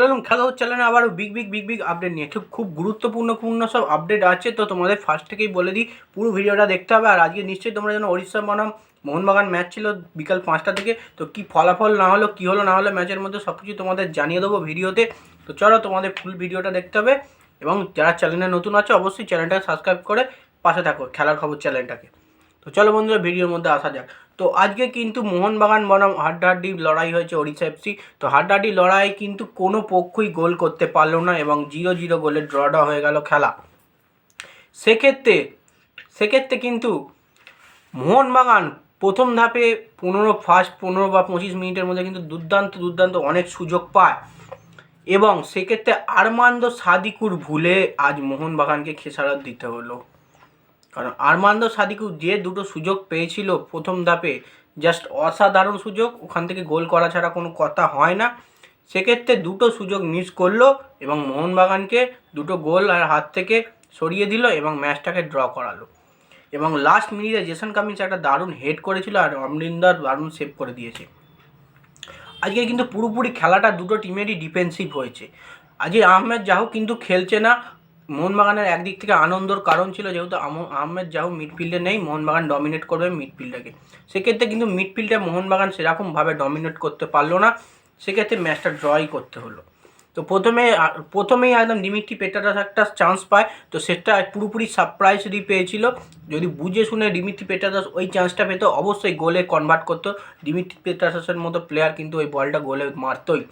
চলুন, খেলা হচ্ছে না আবারও big big big big update নিয়ে। খুব খুব গুরুত্বপূর্ণ, পূর্ণ সব আপডেট আছে, তো তোমাদের ফার্স্ট থেকেই বলে দিই, পুরো ভিডিওটা দেখতে হবে। আর আজকে নিশ্চয়ই তোমরা যেন ওড়িশা বনাম, মোহনবাগান ম্যাচ ছিল বিকাল পাঁচটা থেকে, তো কি ফলাফল না হলো, কী হলো না হলো ম্যাচের মধ্যে সব কিছু তোমাদের জানিয়ে দেবো ভিডিওতে। তো চলো, তোমাদের ফুল ভিডিওটা দেখতে হবে, এবং যারা চ্যানেলে নতুন আছে, অবশ্যই চ্যানেলটাকে সাবস্ক্রাইব করে পাশে থাকো, খেলার খবর চ্যানেলটাকে তো চলো বন্ধুরা, ভিডিওর মধ্যে আসা যাক। তো আজকে কিন্তু মোহনবাগান বনাম হাড্ডাহাড্ডি লড়াই হয়েছে ওড়িশা এফসি তো হাড্ডাহাড্ডি লড়াই কিন্তু কোনো পক্ষই গোল করতে পারল না এবং জিরো জিরো গোলে ড্রটা হয়ে গেল খেলা। সেক্ষেত্রে সেক্ষেত্রে কিন্তু মোহনবাগান প্রথম ধাপে পনেরো ফার্স্ট পনেরো বা পঁচিশ মিনিটের মধ্যে কিন্তু দুর্দান্ত দুর্দান্ত অনেক সুযোগ পায়। এবং সেক্ষেত্রে আরমান্দ সাদিকুর ভুলে আজ মোহনবাগানকে খেসারত দিতে হলো। কারণ আরমান্দ সাদিকু যে দুটো সুযোগ পেয়েছিল প্রথম ধাপে জাস্ট অসাধারণ সুযোগ, ওখান থেকে গোল করা ছাড়া কোনো কথা হয় না। সেক্ষেত্রে দুটো সুযোগ মিস করল এবং মোহনবাগানকে দুটো গোল আর হাত থেকে সরিয়ে দিল এবং ম্যাচটাকে ড্র করালো। এবং লাস্ট মিনিটে জেসন কামিন্স একটা দারুণ হেড করেছিল আর অমরিন্দার দারুণ সেভ করে দিয়েছে। আজকে কিন্তু পুরোপুরি খেলাটা দুটো টিমেরই ডিফেন্সিভ হয়েছে। আজকে আহমেদ জাহু কিন্তু খেলছে না মোহনবাগানের একদিক থেকে আনন্দর কারণ ছিল যেহেতু আহমেদ জাহু মিডফিল্ডে নেই, মোহনবাগান ডমিনেট করবে মিডফিল্ডটাকে সেক্ষেত্রে কিন্তু মিডফিল্ডে মোহনবাগান সেরকমভাবে ডমিনেট করতে পারল না, সেক্ষেত্রে ম্যাচটা ড্রই করতে হলো। তো প্রথমে প্রথমেই একদম ডিমিট্রি পেটারাস একটা চান্স পায়, তো সেটা পুরোপুরি সারপ্রাইজলি পেয়েছিল। যদি বুঝে শুনে ডিমিট্রি পেটারাস ওই চান্সটা পেতো, অবশ্যই গোলে কনভার্ট করতো। ডিমিট্রি পেটারাসের মতো প্লেয়ার কিন্তু ওই বলটা গোলে মারতোই।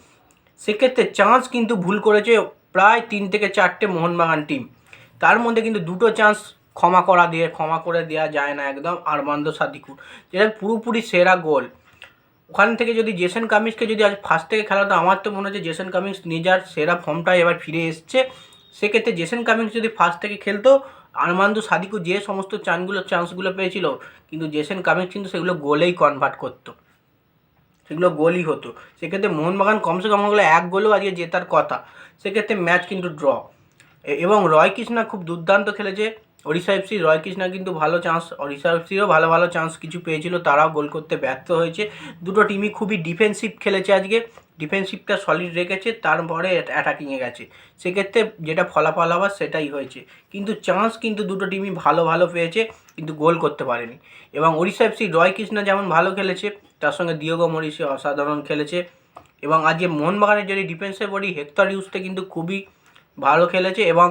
সেক্ষেত্রে চান্স কিন্তু ভুল করেছে প্রায় তিন থেকে চারটে মোহনবাগান টিম তার মধ্যে কিন্তু দুটো চান্স ক্ষমা করা দিয়ে, ক্ষমা করে দেওয়া যায় না একদম আরমান্দ সাদিকুর। যেটা পুরোপুরি সেরা গোল। ওখান থেকে যদি জেসন কামিন্সকে যদি আজ ফার্স্ট থেকে খেলাতো আমার তো মনে হচ্ছে জেসন কামিন্স নিজের সেরা ফর্মটাই এবার ফিরে এসছে। সেক্ষেত্রে জেসন কামিংস যদি ফার্স্ট থেকে খেলতো আরমান্দ সাদিকু যে সমস্ত চানগুলো চান্সগুলো পেয়েছিল, কিন্তু জেসন কামিন্স কিন্তু সেগুলো গোলেই কনভার্ট করতো। সেগুলো গোলই হতো। সেক্ষেত্রে মোহনবাগান কমসে কম হলে এক গোলও আজকে জেতার কথা। সেক্ষেত্রে ম্যাচ কিন্তু ড্র। এবং রয় কৃষ্ণা খুব দুর্দান্ত খেলেছে। ওড়িশা এফসি, রয় কৃষ্ণা কিন্তু ভালো চান্স ওড়িশা এফসিরও ভালো ভালো চান্স কিছু পেয়েছিল, তারাও গোল করতে ব্যর্থ হয়েছে। দুটো টিমই খুবই ডিফেন্সিভ খেলেছে আজকে। ডিফেন্সিভটা সলিড রেখেছে, তারপরে অ্যাটাকিংয়ে গেছে। সেক্ষেত্রে যেটা ফলাফল হওয়ার সেটাই হয়েছে। কিন্তু চান্স কিন্তু দুটো টিমই ভালো ভালো পেয়েছে, কিন্তু গোল করতে পারেনি। এবং ওড়িশা এফসি, রয় কৃষ্ণা যেমন ভালো খেলেছে, তার সঙ্গে দিয়োগো মরিসি অসাধারণ খেলেছে। এবং আজকে মোহনবাগানের যদি ডিফেন্সে বলি হেক্টর ইউসতে কিন্তু খুবই ভালো খেলেছে এবং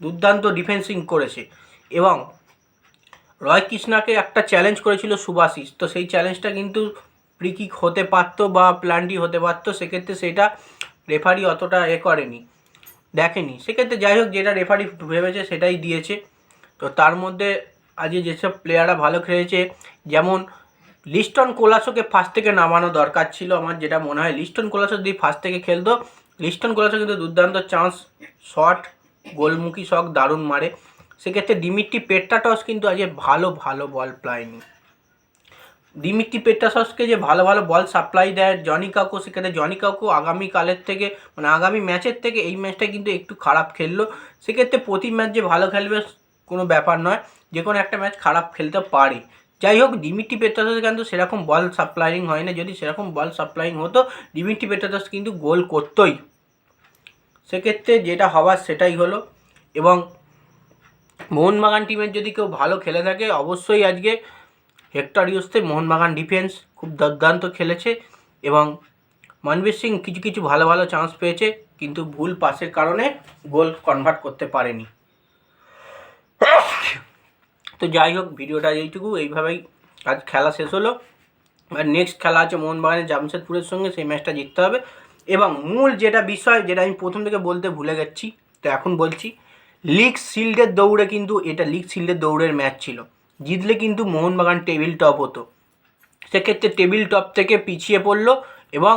দুর্দান্ত ডিফেন্সিং করেছে। এবং রয় কৃষ্ণাকে একটা চ্যালেঞ্জ করেছিল সুভাশিস তো সেই চ্যালেঞ্জটা কিন্তু ফ্রিকিক হতে পারতো বা প্ল্যানটি হতে পারতো, সেক্ষেত্রে সেটা রেফারি অতটা এ করেনি, দেখেনি। সেক্ষেত্রে যাই হোক, যেটা রেফারি ভেবেছে সেটাই দিয়েছে। তো তার মধ্যে আজকে যেসব প্লেয়াররা ভালো খেলেছে, যেমন লিস্টন কোলাসোকে ফার্স্ট থেকে নামানো দরকার ছিল আমার যেটা মনে হয়। লিস্টন কোলাসো যদি ফার্স্ট থেকে খেলতো, লিস্টন কোলাসো কিন্তু দুর্দান্ত চান্স শট গোলমুখী শট, দারুণ মারে। সেক্ষেত্রে ডিমিট্রি পেট্টাটস কিন্তু আজকে ভালো ভালো বল প্লাইনি ডিমিট্রি পেট্টাসসকে যে ভালো ভালো বল সাপ্লাই দেয় জনি কাকু সেক্ষেত্রে জনি কাকু আগামীকালের থেকে মানে আগামী ম্যাচের থেকে এই ম্যাচটা কিন্তু একটু খারাপ খেললো। সেক্ষেত্রে প্রতি ম্যাচ যে ভালো খেলবে কোনো ব্যাপার নয়, যে কোনো একটা ম্যাচ খারাপ খেলতে পারে। যাই হোক ডিমিট্রি পেট্টাসস কিন্তু সেরকম বল সাপ্লাইং হয় না। যদি সেরকম বল সাপ্লাইং হতো ডিমিট্রি পেট্টাসস কিন্তু গোল করতোই। সেক্ষেত্রে যেটা হওয়ার সেটাই হলো। এবং মোহনবাগান টিমের যদি কেউ ভালো খেলে থাকে, অবশ্যই আজকে হেক্টর ইউসতে মোহনবাগান ডিফেন্স খুব দুর্দান্ত খেলেছে। এবং মনবীর সিং কিছু কিছু ভালো ভালো চান্স পেয়েছে, কিন্তু ভুল পাসের কারণে গোল কনভার্ট করতে পারেনি। তো যাই হোক, ভিডিওটা এইটুকু। এইভাবেই আজ খেলা শেষ হলো। আর নেক্সট খেলা আছে মোহনবাগানের জামশেদপুরের সঙ্গে, সেই ম্যাচটা জিততে হবে। এবং মূল যেটা বিষয়, যেটা আমি প্রথম থেকে বলতে ভুলে গেছি, তো এখন বলছি লিগ শিল্ডের দৌড়ে কিন্তু এটা লিগ শিল্ডের দৌড়ের ম্যাচ ছিল। জিতলে কিন্তু মোহনবাগান টেবিল টপ হতো। সেক্ষেত্রে টেবিল টপ থেকে পিছিয়ে পড়ল এবং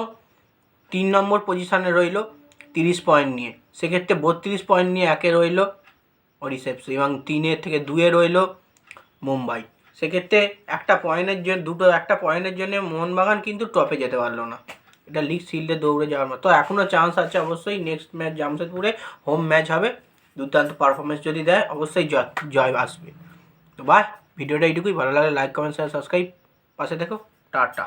তিন নম্বর পজিশানে রইল তিরিশ পয়েন্ট নিয়ে। সেক্ষেত্রে বত্রিশ পয়েন্ট নিয়ে একে রইল রিসেপশন এবং তিনের থেকে দুয়ে রইল মুম্বাই। সেক্ষেত্রে একটা পয়েন্টের জন্য দুটো একটা পয়েন্টের জন্য মোহনবাগান কিন্তু টপে যেতে পারল না। এটা লিগ শিল্ডে দৌড়ে যাওয়ার মতো। এখনও চান্স আছে অবশ্যই নেক্সট ম্যাচ জামশেদপুরে হোম ম্যাচ হবে। দুর্দান্ত পারফরমেন্স যদি দেয়, অবশ্যই জয় জয় আসবে। তো বাই ভিডিওটা এইটুকুই। ভালো লাগে লাইক কমেন্ট শেয়ার সাবস্ক্রাইব পাশে দেখো টাটা।